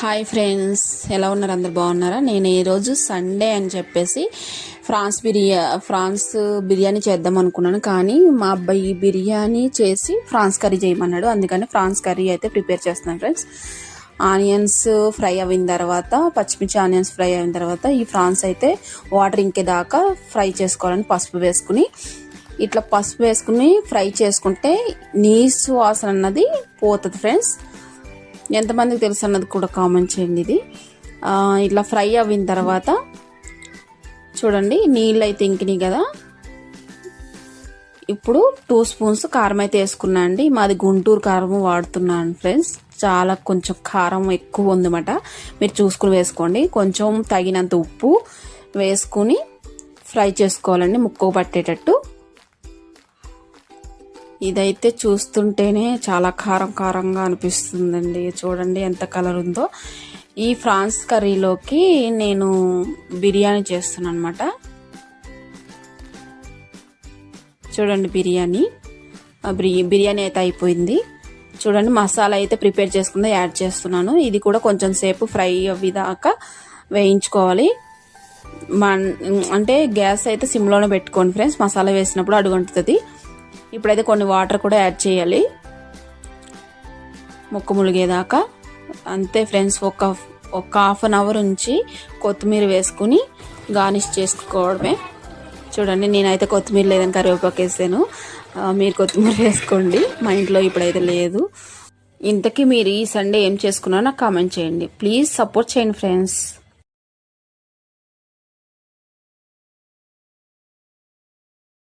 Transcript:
Hi friends ఎలా ఉన్నారు? అందరు బాగున్నారా? నేను ఈరోజు సండే అని చెప్పేసి ఫ్రాన్స్ బిర్యా ఫ్రాన్స్ బిర్యానీ చేద్దాం అనుకున్నాను. కానీ మా అబ్బాయి బిర్యానీ చేసి ఫ్రాన్స్ కర్రీ చేయమన్నాడు. అందుకని ఫ్రాన్స్ కర్రీ అయితే ప్రిపేర్ చేస్తున్నాను ఫ్రెండ్స్ ఆనియన్స్ ఫ్రై అయిన తర్వాత పచ్చిమిర్చి ఆనియన్స్ ఫ్రై అయిన తర్వాత ఈ ఫ్రాన్స్ అయితే వాటర్ ఇంకేదాకా ఫ్రై చేసుకోవాలని పసుపు వేసుకుని ఇట్లా పసుపు వేసుకుని ఫ్రై చేసుకుంటే నీసు వాసన అన్నది పోతుంది ఫ్రెండ్స్ ఎంతమందికి తెలుసు అన్నది కూడా కామెంట్ చేయండి ఇది. ఇట్లా ఫ్రై అయిన తర్వాత చూడండి నీళ్ళు అయితే ఇంకినాయి కదా. ఇప్పుడు టూ స్పూన్స్ కారం అయితే వేసుకున్నా అండి. మాది గుంటూరు కారం వాడుతున్నాను ఫ్రెండ్స్. చాలా కొంచెం కారం ఎక్కువ ఉందన్నమాట. మీరు చూసుకుని వేసుకోండి. కొంచెం తగినంత ఉప్పు వేసుకుని ఫ్రై చేసుకోవాలండి ముక్కు పట్టేటట్టు. ఇదైతే చూస్తుంటేనే చాలా కారం కారంగా అనిపిస్తుందండి. చూడండి ఎంత కలర్ ఉందో. ఈ ఫ్రాన్స్ కర్రీలోకి నేను బిర్యానీ చేస్తున్నాను అనమాట చూడండి బిర్యానీ. ఆ బిర్యానీ అయితే అయిపోయింది. చూడండి మసాలా అయితే ప్రిపేర్ చేసుకుందా యాడ్ చేస్తున్నాను. ఇది కూడా కొంచెం సేపు ఫ్రై అవ్వేదాకా వేయించుకోవాలి. మన అంటే గ్యాస్ అయితే సిమ్లోనే పెట్టుకోండి ఫ్రెండ్స్. మసాలా వేసినప్పుడు అడుగుంటుంది ఇప్పుడైతే కొన్ని వాటర్ కూడా యాడ్ చేయాలి. ముక్క ములిగేదాకా. అంతే ఫ్రెండ్స్ ఒక ఒక హాఫ్ అన్ అవర్ ఉంచి కొత్తిమీర వేసుకుని గార్నిష్ చేసుకోవడమే. చూడండి నేనైతే కొత్తిమీర లేదని కరివేపాకు వేసాను. మీరు కొత్తిమీర వేసుకోండి. మా ఇంట్లో ఇప్పుడైతే లేదు. ఇంతకీ మీరు ఈ సండే ఏం చేసుకున్నారో నాకు కామెంట్ చేయండి. ప్లీజ్ సపోర్ట్ చేయండి ఫ్రెండ్స్.